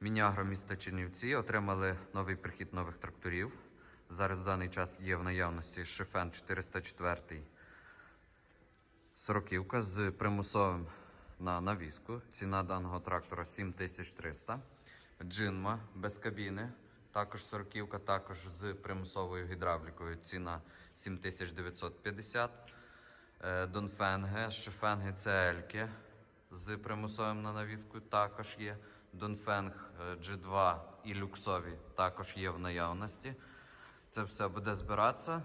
Мінягро міста Чернівці отримали новий прихід нових тракторів. Зараз в даний час є в наявності Шифен 404 сороківка з примусовим на навіску. Ціна даного трактора 7300. Джинма без кабіни. Також сороківка, також з примусовою гідравлікою. Ціна 7950. Е, Донфенге, Шифенги це Ельки з примусовим на навіску також є. Донфенг е, G2 і люксові також є в наявності. Це все буде збиратися.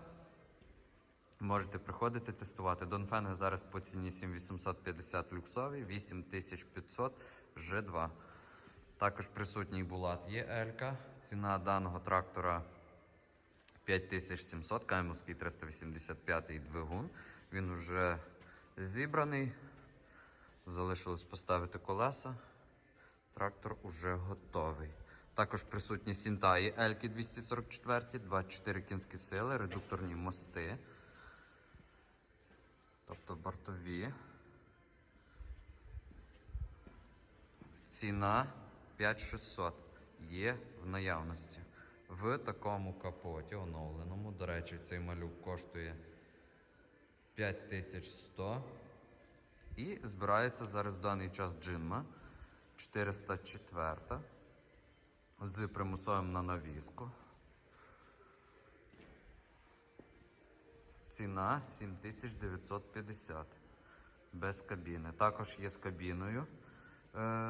Можете приходити тестувати. Донфенги зараз по ціні 7850 люксові, 8500 G2. Також присутній булат є Елька. Ціна даного трактора 5700, Каймовський 385 двигун. Він вже зібраний. Залишилось поставити колеса. Трактор уже готовий. Також присутні Сінтаї Ельки 244, 24 кінські сили, редукторні мости. Тобто бортові. Ціна 5600 є в наявності. В такому капоті оновленому. До речі, цей малюк коштує 5100. І збирається зараз в даний час джинма 404 з примусовим на навіску. Ціна 7950 без кабіни. Також є з кабіною е,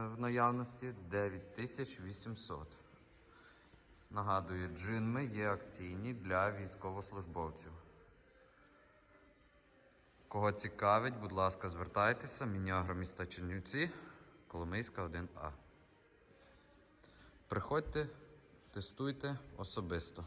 в наявності 9800. Нагадую, джинми є акційні для військовослужбовців. Кого цікавить, будь ласка, звертайтеся. Мініагро міста Чернівці, Коломийська 1А. Приходьте, тестуйте особисто.